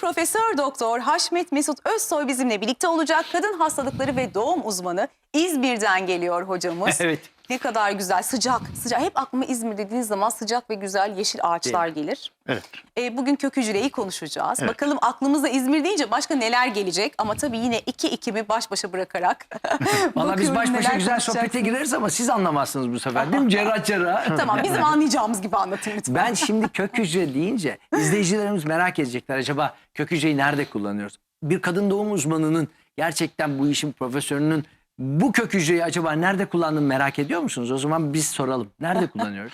Profesör Doktor Haşmet Mesut Özsoy bizimle birlikte olacak. Kadın hastalıkları ve doğum uzmanı İzmir'den geliyor hocamız. Evet. Ne kadar güzel, sıcak, sıcak. Hep aklıma İzmir dediğiniz zaman sıcak ve güzel yeşil ağaçlar gelir. Evet. E, bugün kök hücreyi konuşacağız. Evet. Bakalım aklımıza İzmir deyince başka neler gelecek? Ama tabii yine iki ekimi baş başa bırakarak. Valla biz baş başa güzel sohbete gireriz ama siz anlamazsınız bu sefer değil mi? Cerrah cerrah. Tamam bizim anlayacağımız gibi anlatın lütfen. Ben şimdi kök hücre deyince izleyicilerimiz merak edecekler. Acaba kök hücreyi nerede kullanıyoruz? Bir kadın doğum uzmanının gerçekten bu işin profesörünün bu kök hücreyi acaba nerede kullandığını merak ediyor musunuz? O zaman biz soralım. Nerede kullanıyoruz?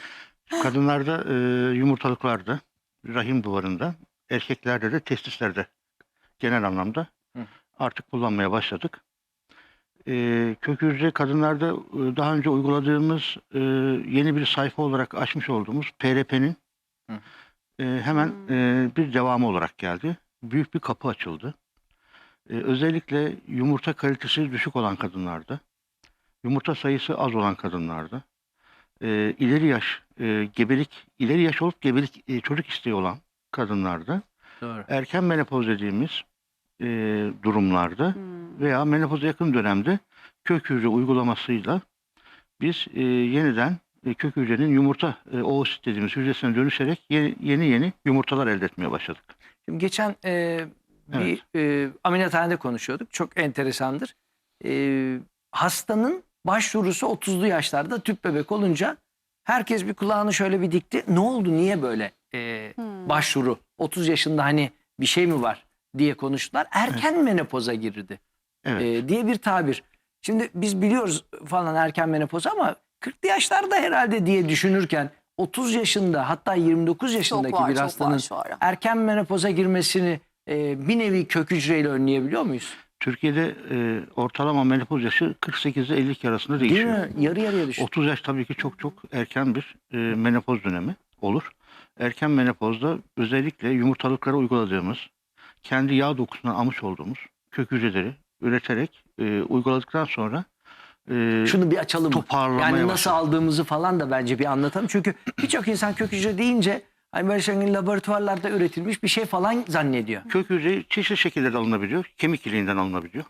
Kadınlarda e, yumurtalıklarda, rahim duvarında, erkeklerde de testislerde genel anlamda Hı. artık kullanmaya başladık. E, kök hücre kadınlarda e, daha önce uyguladığımız e, yeni bir sayfa olarak açmış olduğumuz PRP'nin Hı. e, hemen e, bir devamı olarak geldi. Büyük bir kapı açıldı. E, özellikle yumurta kalitesi düşük olan kadınlarda, yumurta sayısı az olan kadınlarda, e, ileri yaş e, gebelik ileri yaş olup gebelik e, çocuk isteği olan kadınlarda Doğru. erken menopoz dediğimiz e, durumlarda Hmm. veya menopoza yakın dönemde kök hücre uygulamasıyla biz e, yeniden e, kök hücrenin yumurta e, oosit dediğimiz hücresine dönüşerek yeni yeni, yeni yumurtalar elde etmeye başladık. Şimdi geçen e, bir e, ameliyathanede konuşuyorduk. Çok enteresandır. E, hastanın başvurusu 30'lu yaşlarda tüp bebek olunca herkes bir kulağını şöyle bir dikti. Ne oldu? Niye böyle e, Hmm. başvuru? 30 yaşında hani bir şey mi var diye konuştular. Erken menopoza girdi Evet. e, diye bir tabir. Şimdi biz biliyoruz falan erken menopoz ama 40'lı yaşlarda herhalde diye düşünürken 30 yaşında hatta 29 yaşındaki var, bir hastanın var erken menopoza girmesini e, bir nevi kök hücreyle önleyebiliyor muyuz? Türkiye'de e, ortalama menopoz yaşı 48 ile 52 arasında Değil değişiyor. mi? Yarı yarıya düştü. 30 yaş tabii ki çok çok erken bir e, menopoz dönemi olur. Erken menopozda özellikle yumurtalıklara uyguladığımız, kendi yağ dokusundan almış olduğumuz kök hücreleri üreterek e, uyguladıktan sonra e, Şunu bir açalım toparlamaya Yani nasıl başladı. aldığımızı falan da bence bir anlatalım. Çünkü birçok insan kök hücre deyince hani böyle şey laboratuvarlarda üretilmiş bir şey falan zannediyor. Kök hücre çeşitli şekillerde alınabiliyor. Kemik iliğinden alınabiliyor.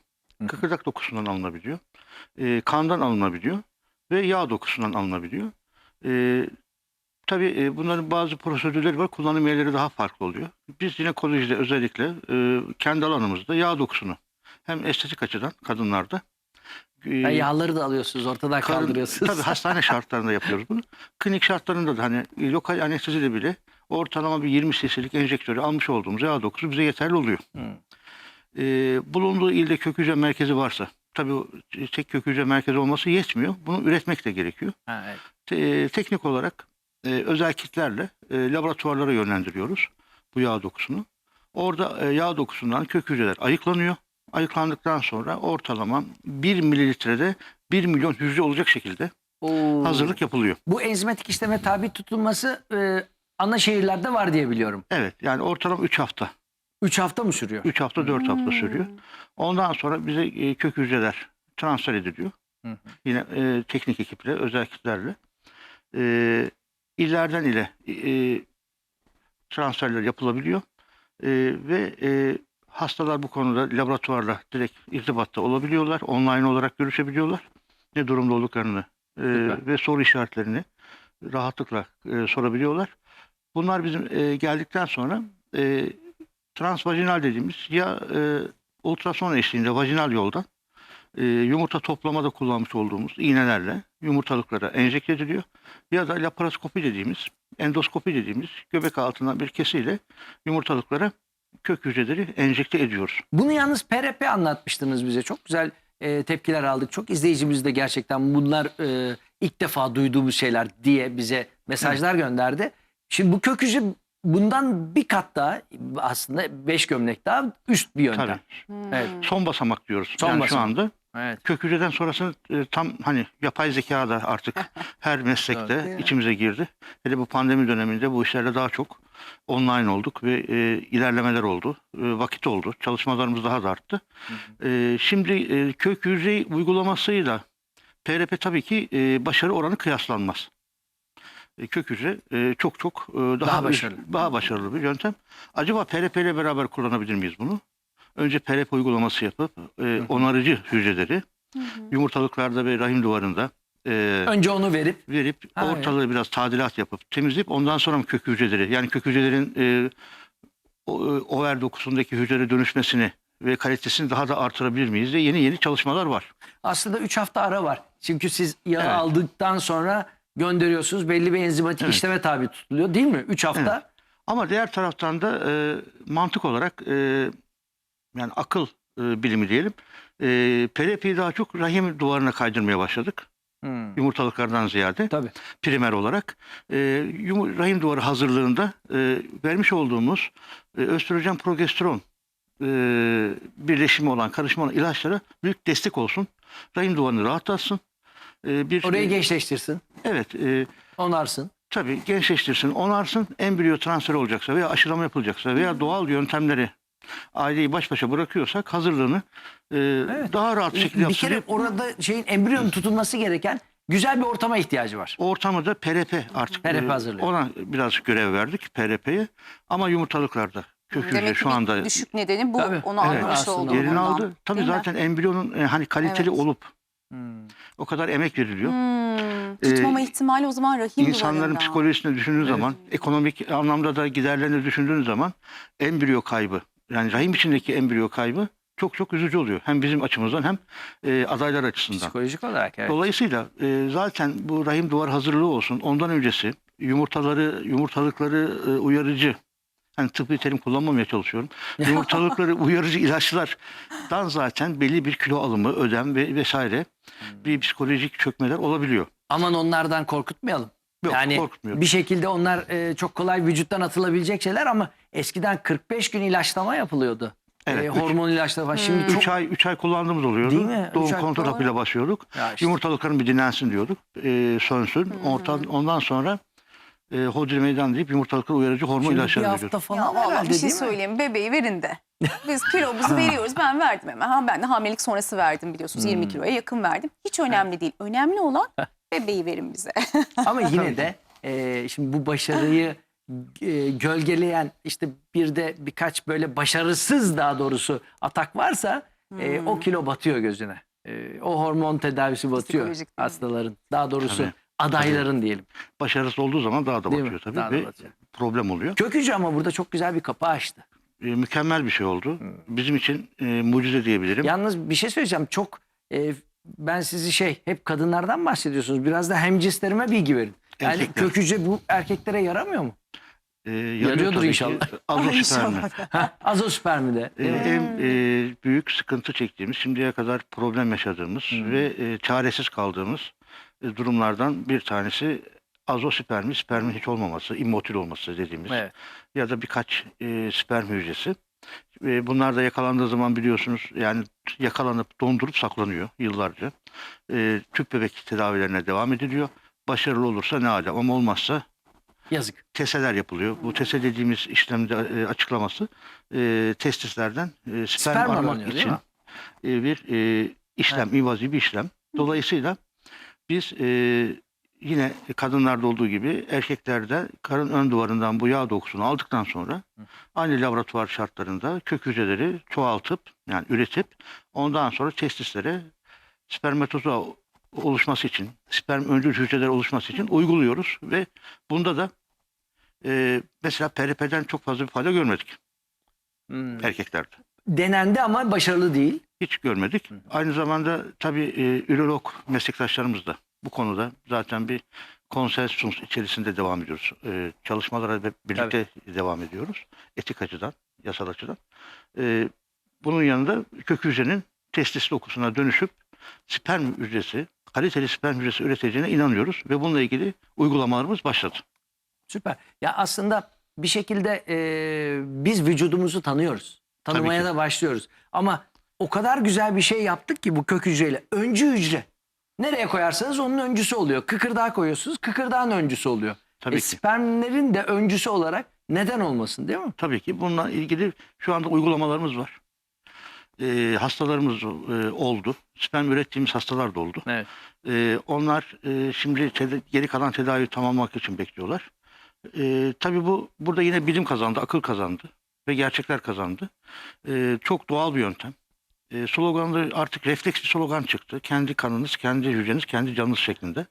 Kıkırdak dokusundan alınabiliyor. e, kandan alınabiliyor. Ve yağ dokusundan alınabiliyor. E, tabii e, bunların bazı prosedürleri var. Kullanım yerleri daha farklı oluyor. Biz jinekolojide özellikle e, kendi alanımızda yağ dokusunu hem estetik açıdan kadınlarda e, Yani yağları da alıyorsunuz ortadan Karın- kaldırıyorsunuz. Tabii hastane şartlarında yapıyoruz bunu. Klinik şartlarında da hani e, lokal anestezide bile ortalama bir 20 cc'lik enjektörü almış olduğumuz yağ dokusu bize yeterli oluyor. Ee, bulunduğu ilde kök hücre merkezi varsa tabii o tek kök hücre merkezi olması yetmiyor. Bunu üretmek de gerekiyor. Ha, evet. Te- teknik olarak e, özel kitlerle e, laboratuvarlara yönlendiriyoruz bu yağ dokusunu. Orada e, yağ dokusundan kök hücreler ayıklanıyor. Ayıklandıktan sonra ortalama 1 mililitrede 1 milyon hücre olacak şekilde Oo. hazırlık yapılıyor. Bu enzimatik işleme tabi tutulması e, ana şehirlerde var diye biliyorum. Evet yani ortalama 3 hafta. 3 hafta mı sürüyor? 3 hafta 4 hafta Hmm. sürüyor. Ondan sonra bize e, kök hücreler transfer ediliyor. Hı hı. Yine e, teknik ekiple, özel kitlerle. E, illerden ile e, transferler yapılabiliyor. E, ve e, hastalar bu konuda laboratuvarla direkt irtibatta olabiliyorlar. Online olarak görüşebiliyorlar. Ne durumda olduklarını e, ve soru işaretlerini rahatlıkla e, sorabiliyorlar. Bunlar bizim e, geldikten sonra e, transvajinal dediğimiz ya e, ultrason eşliğinde vajinal yoldan e, yumurta toplamada kullanmış olduğumuz iğnelerle yumurtalıklara enjekte ediliyor. Ya da laparoskopi dediğimiz, endoskopi dediğimiz göbek altından bir kesiyle yumurtalıklara kök hücreleri enjekte ediyoruz. Bunu yalnız PRP anlatmıştınız bize. Çok güzel e, tepkiler aldık. Çok izleyicimiz de gerçekten bunlar e, ilk defa duyduğumuz şeyler diye bize mesajlar gönderdi. Şimdi bu kök hücre bundan bir kat daha aslında beş gömlek daha üst bir yöntem. Tabii. Hmm. Evet. Son basamak diyoruz. Son yani şu basamak. anda Evet. kök hücreden sonrasını e, tam hani yapay zeka da artık her meslekte mi? içimize girdi. Hele bu pandemi döneminde bu işlerle daha çok online olduk ve e, ilerlemeler oldu. E, vakit oldu. Çalışmalarımız daha da arttı. E, şimdi e, kök hücre uygulamasıyla PRP tabii ki e, başarı oranı kıyaslanmaz. e, kök hücre e, çok çok e, daha, Daha başarılı. daha başarılı bir yöntem. Acaba PRP ile beraber kullanabilir miyiz bunu? Önce PRP uygulaması yapıp e, onarıcı hücreleri yumurtalıklarda ve rahim duvarında e, Önce onu verip verip Ha, ortalığı biraz tadilat yapıp temizleyip ondan sonra mı kök hücreleri yani kök hücrelerin e, o, e, over dokusundaki hücre dönüşmesini ve kalitesini daha da artırabilir miyiz diye yeni yeni çalışmalar var. aslında 3 hafta ara var. Çünkü siz yağı Evet. aldıktan sonra gönderiyorsunuz. Belli bir enzimatik Evet. işleme tabi tutuluyor değil mi? 3 hafta. Ama diğer taraftan da e, mantık olarak e, yani akıl e, bilimi diyelim e, PRP'yi daha çok rahim duvarına kaydırmaya başladık. Hmm. Yumurtalıklardan ziyade Tabii. primer olarak e, yumu- rahim duvarı hazırlığında e, vermiş olduğumuz e, östrojen progesteron e, birleşimi olan karışma olan ilaçlara büyük destek olsun. Rahim duvarını rahatlatsın. E, bir Orayı e, gençleştirsin. evet e, Onarsın. tabii gençleştirsin, onarsın. Embriyo transferi olacaksa veya aşılama yapılacaksa veya doğal yöntemleri aileyi baş başa bırakıyorsak hazırlığını e, daha rahat bir şekilde Bir yapsın. kere orada şeyin embriyonun tutulması gereken güzel bir ortama ihtiyacı var. Ortamı da PRP artık. PRP e, hazırlıyor. Ona biraz görev verdik PRP'ye. Ama yumurtalıklarda kök hücre Demek ki şu bir anda düşük nedeni bu. Tabii. Onu Evet, anlamış oldum. yerini aldı. Tabii Değil mi? zaten embriyonun e, hani kaliteli Evet. olup Hmm. o kadar emek veriliyor. Hmm, tutmama ihtimali o zaman rahim İnsanların psikolojisini düşündüğün zaman, ekonomik anlamda da giderlerini düşündüğün zaman embriyo kaybı, yani rahim içindeki embriyo kaybı çok çok üzücü oluyor. Hem bizim açımızdan hem e, adaylar açısından. Psikolojik olarak evet. Dolayısıyla e, zaten bu rahim duvar hazırlığı olsun. Ondan öncesi yumurtaları, yumurtalıkları e, uyarıcı hani tıbbi terim kullanmamaya çalışıyorum. Yumurtalıkları uyarıcı ilaçlardan zaten belli bir kilo alımı, ödem ve vesaire bir psikolojik çökmeler olabiliyor. Aman onlardan korkutmayalım. Yok, yani korkmuyorum. bir şekilde onlar e, çok kolay vücuttan atılabilecek şeyler ama eskiden 45 gün ilaçlama yapılıyordu. Evet, E, üç- hormon ilaçlama falan. Şimdi çok 3 ay 3 ay kullandığımız oluyordu. Değil mi? Doğum kontrol hapıyla başlıyorduk. Ya işte. Yumurtalıkların bir dinlensin diyorduk. E, sönsün. Ortadan, ondan sonra e, hodri meydan deyip yumurtalıklara uyarıcı hormon Şimdi bir ilaçları hafta veriyorduk. falan Ya herhalde bir şey söyleyeyim. Bebeği verin de. Biz kilomuzu veriyoruz. Ben verdim hemen. Ha, ben de hamilelik sonrası verdim biliyorsunuz. Hmm. 20 kiloya yakın verdim. Hiç önemli değil. Önemli olan bebeği verin bize. Ama yine de e, şimdi bu başarıyı e, gölgeleyen işte bir de birkaç böyle başarısız daha doğrusu atak varsa e, Hmm. o kilo batıyor gözüne. E, o hormon tedavisi batıyor Psikolojik değil mi? hastaların. Daha doğrusu Tabii. adayların diyelim. Başarısız olduğu zaman daha da Değil mi? batıyor tabii Daha da ve batıyor. problem oluyor. Kök hücre ama burada çok güzel bir kapı açtı. E, mükemmel bir şey oldu. Bizim için e, mucize diyebilirim. Yalnız bir şey söyleyeceğim. Çok e, ben sizi şey hep kadınlardan bahsediyorsunuz. Biraz da hemcinslerime bilgi verin. Yani Erkekler. kök hücre bu erkeklere yaramıyor mu? E, yarıyor Yarıyordur tabii ki. inşallah. Azospermi. Azospermide. E, mi? en e, büyük sıkıntı çektiğimiz, şimdiye kadar problem yaşadığımız ve e, çaresiz kaldığımız e, durumlardan bir tanesi azospermi, spermin hiç olmaması, immotil olması dediğimiz Evet. ya da birkaç e, sperm hücresi. E, bunlar da yakalandığı zaman biliyorsunuz yani yakalanıp dondurup saklanıyor yıllarca. E, tüp bebek tedavilerine devam ediliyor. Başarılı olursa ne ala ama olmazsa Yazık. teseler yapılıyor. Bu tese dediğimiz işlemde e, açıklaması e, testislerden e, sperm, Sperm değil için e, bir e, işlem, invazi bir işlem. Dolayısıyla biz e, yine kadınlarda olduğu gibi erkeklerde karın ön duvarından bu yağ dokusunu aldıktan sonra aynı laboratuvar şartlarında kök hücreleri çoğaltıp yani üretip ondan sonra testislere spermatozoa oluşması için, sperm öncül hücreler oluşması için uyguluyoruz ve bunda da e, mesela PRP'den çok fazla bir fayda görmedik Hmm. erkeklerde. Denendi ama başarılı değil. Hiç görmedik. Aynı zamanda tabii e, ürolog meslektaşlarımız da bu konuda zaten bir konsensus içerisinde devam ediyoruz. E, çalışmalara birlikte devam ediyoruz. Etik açıdan, yasal açıdan. E, bunun yanında kök hücrenin testis dokusuna dönüşüp sperm hücresi, kaliteli sperm hücresi üreteceğine inanıyoruz ve bununla ilgili uygulamalarımız başladı. Süper. Ya aslında bir şekilde e, biz vücudumuzu tanıyoruz. Tanımaya da başlıyoruz. Ama o kadar güzel bir şey yaptık ki bu kök hücreyle. Öncü hücre. Nereye koyarsanız onun öncüsü oluyor. Kıkırdağa koyuyorsunuz, kıkırdağın öncüsü oluyor. Tabii e, ki. Spermlerin de öncüsü olarak neden olmasın değil mi? Tabii ki bununla ilgili şu anda uygulamalarımız var. e, hastalarımız e, oldu. Sperm ürettiğimiz hastalar da oldu. Evet. E, onlar e, şimdi geri kalan tedaviyi tamamlamak için bekliyorlar. E, tabii bu burada yine bilim kazandı, akıl kazandı ve gerçekler kazandı. E, çok doğal bir yöntem. E, sloganı artık refleks bir slogan çıktı. Kendi kanınız, kendi hücreniz, kendi canınız şeklinde.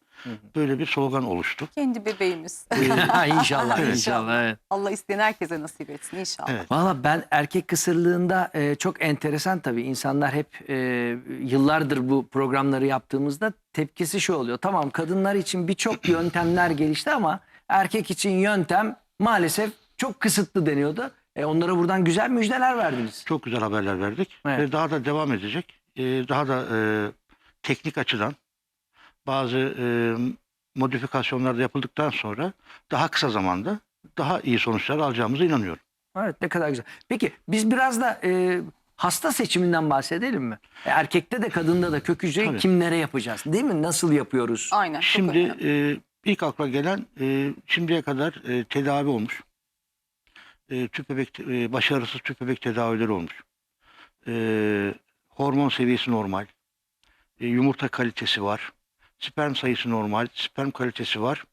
Böyle bir slogan oluştu. Kendi bebeğimiz. ha, inşallah Evet. inşallah. Evet. Allah isteyen herkese nasip etsin inşallah. Evet. Valla ben erkek kısırlığında e, çok enteresan tabii. İnsanlar hep e, yıllardır bu programları yaptığımızda tepkisi şu oluyor. Tamam kadınlar için birçok yöntemler gelişti ama erkek için yöntem maalesef çok kısıtlı deniyordu. E, onlara buradan güzel müjdeler verdiniz. Çok güzel haberler verdik Evet. ve daha da devam edecek. Ee, daha da e, teknik açıdan bazı e, modifikasyonlar da yapıldıktan sonra daha kısa zamanda daha iyi sonuçlar alacağımıza inanıyorum. Evet ne kadar güzel. Peki biz biraz da e, hasta seçiminden bahsedelim mi? E, erkekte de kadında da kök hücreyi Tabii. kimlere yapacağız? Değil mi? Nasıl yapıyoruz? Aynen. Şimdi e, ilk akla gelen e, şimdiye kadar e, tedavi olmuş. E, tüp bebek e, başarısız tüp bebek tedavileri olmuş. E, hormon seviyesi normal. E, yumurta kalitesi var. Sperm sayısı normal. Sperm kalitesi var.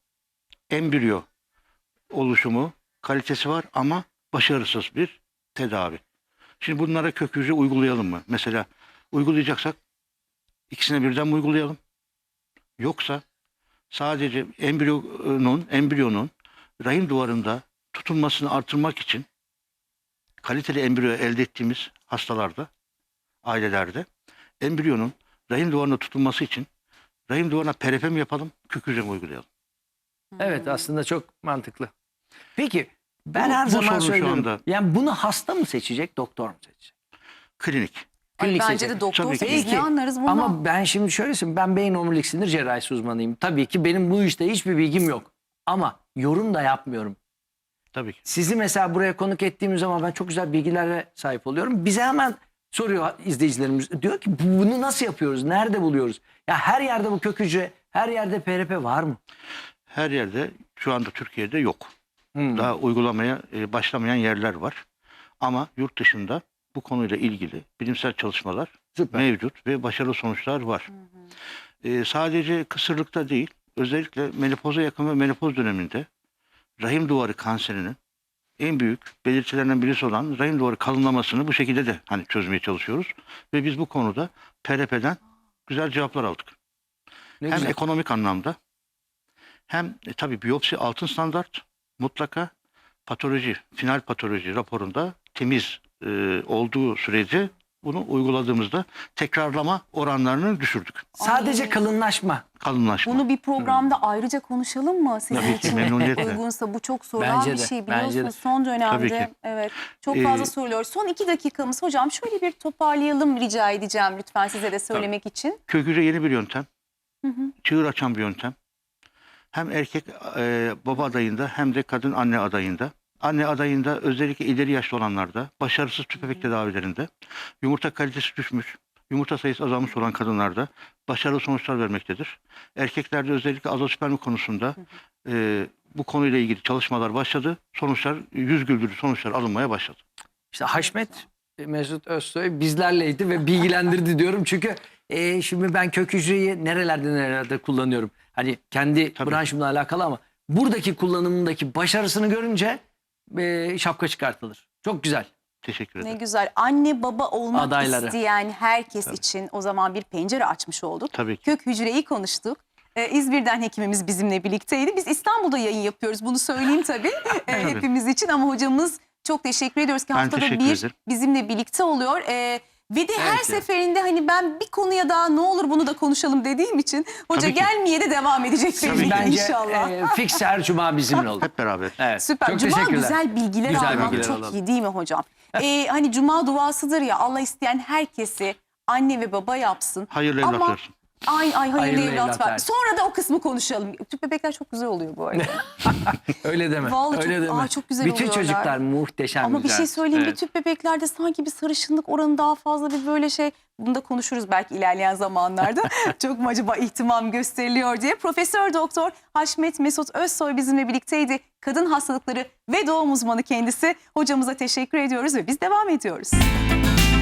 Embriyo oluşumu kalitesi var ama başarısız bir tedavi. Şimdi bunlara kök hücre uygulayalım mı? Mesela uygulayacaksak ikisine birden mi uygulayalım? Yoksa sadece embriyonun embriyonun rahim duvarında tutunmasını artırmak için kaliteli embriyo elde ettiğimiz hastalarda, ailelerde embriyonun rahim duvarında tutunması için rahim duvarına PRP mi yapalım, kök hücre mi uygulayalım? Evet aslında çok mantıklı. Peki ben Bu- her bu zaman sorun şu söylüyorum. anda- Yani bunu hasta mı seçecek, doktor mu seçecek? Klinik. Ay, klinik bence seçecek. de doktor Tabii ki. biz ne anlarız bundan? Ama ben şimdi şöyle söyleyeyim. Ben beyin omurilik sinir cerrahisi uzmanıyım. Tabii ki benim bu işte hiçbir bilgim yok. Ama yorum da yapmıyorum. Tabii ki. Sizi mesela buraya konuk ettiğimiz zaman ben çok güzel bilgilere sahip oluyorum. Bize hemen soruyor izleyicilerimiz. Diyor ki bunu nasıl yapıyoruz? Nerede buluyoruz? Ya her yerde bu kök hücre, her yerde PRP var mı? Her yerde şu anda Türkiye'de yok. Hmm. Daha uygulamaya e, başlamayan yerler var. Ama yurt dışında bu konuyla ilgili bilimsel çalışmalar Süper. mevcut ve başarılı sonuçlar var. Ee, sadece kısırlıkta değil, özellikle menopoza yakın ve menopoz döneminde rahim duvarı kanserinin en büyük belirtilerinden birisi olan rahim duvarı kalınlamasını bu şekilde de hani çözmeye çalışıyoruz. Ve biz bu konuda PRP'den güzel cevaplar aldık. Ne hem güzel. ekonomik anlamda hem e, tabii biyopsi altın standart mutlaka patoloji, final patoloji raporunda temiz e, olduğu sürece bunu uyguladığımızda tekrarlama oranlarını düşürdük. Sadece kalınlaşma. Kalınlaşma. Bunu bir programda ayrıca konuşalım mı sizin Tabii ki, için memnuniyetle. uygunsa? Bu çok sorulan Bence bir de, şey bence biliyorsunuz. de. Son Tabii dönemde ki. evet çok Ee, fazla soruluyor. Son iki dakikamız hocam şöyle bir toparlayalım rica edeceğim lütfen size de söylemek için. Kök hücre yeni bir yöntem. Hı hı. Çığır açan bir yöntem. Hem erkek e, baba adayında hem de kadın anne adayında. Anne adayında özellikle ileri yaşlı olanlarda, başarısız tüp bebek tedavilerinde, yumurta kalitesi düşmüş, yumurta sayısı azalmış olan kadınlarda başarılı sonuçlar vermektedir. Erkeklerde özellikle azospermi konusunda e, bu konuyla ilgili çalışmalar başladı. Sonuçlar, yüz güldürücü sonuçlar alınmaya başladı. İşte Haşmet Mesut Özsoy bizlerleydi ve bilgilendirdi diyorum. Çünkü e, şimdi ben kök hücreyi nerelerde nerelerde kullanıyorum. Hani kendi Tabii. branşımla alakalı ama buradaki kullanımındaki başarısını görünce e, şapka çıkartılır. Çok güzel. Teşekkür Ne ederim. güzel. Anne baba olmak Adayları. isteyen herkes için o zaman bir pencere açmış olduk. Tabii ki. Kök hücreyi konuştuk. Ee, İzmir'den hekimimiz bizimle birlikteydi. Biz İstanbul'da yayın yapıyoruz. Bunu söyleyeyim tabii ee, hepimiz için ama hocamız çok teşekkür ediyoruz ki Ben haftada bir ederim. bizimle birlikte oluyor. Ee, ve de her seferinde hani ben bir konuya daha ne olur bunu da konuşalım dediğim için hoca Tabii ki. gelmeye de devam edecek Tabii belli ki. ki Bence inşallah. e, fix her cuma bizimle olur. Hep beraber. Evet. Süper. Çok Cuma teşekkürler. güzel bilgiler Güzel almak bilgiler çok alalım. iyi değil mi hocam? Ee, hani cuma duasıdır ya Allah isteyen herkesi anne ve baba yapsın. Hayırlı Ama- evlat versin. Ay ay hayırlı, Hayırlı evlat evlat ver. Sonra da o kısmı konuşalım. Tüp bebekler çok güzel oluyor bu arada. Öyle deme. Vallahi öyle çok- deme. aa, çok güzel Bütün oluyorlar. çocuklar muhteşem Ama bir güzel. şey söyleyeyim Evet. bir tüp bebeklerde sanki bir sarışınlık oranı daha fazla bir böyle şey. Bunu da konuşuruz belki ilerleyen zamanlarda. çok mu acaba ihtimam gösteriliyor diye. Profesör Doktor Haşmet Mesut Özsoy bizimle birlikteydi. Kadın hastalıkları ve doğum uzmanı kendisi. Hocamıza teşekkür ediyoruz ve biz devam ediyoruz.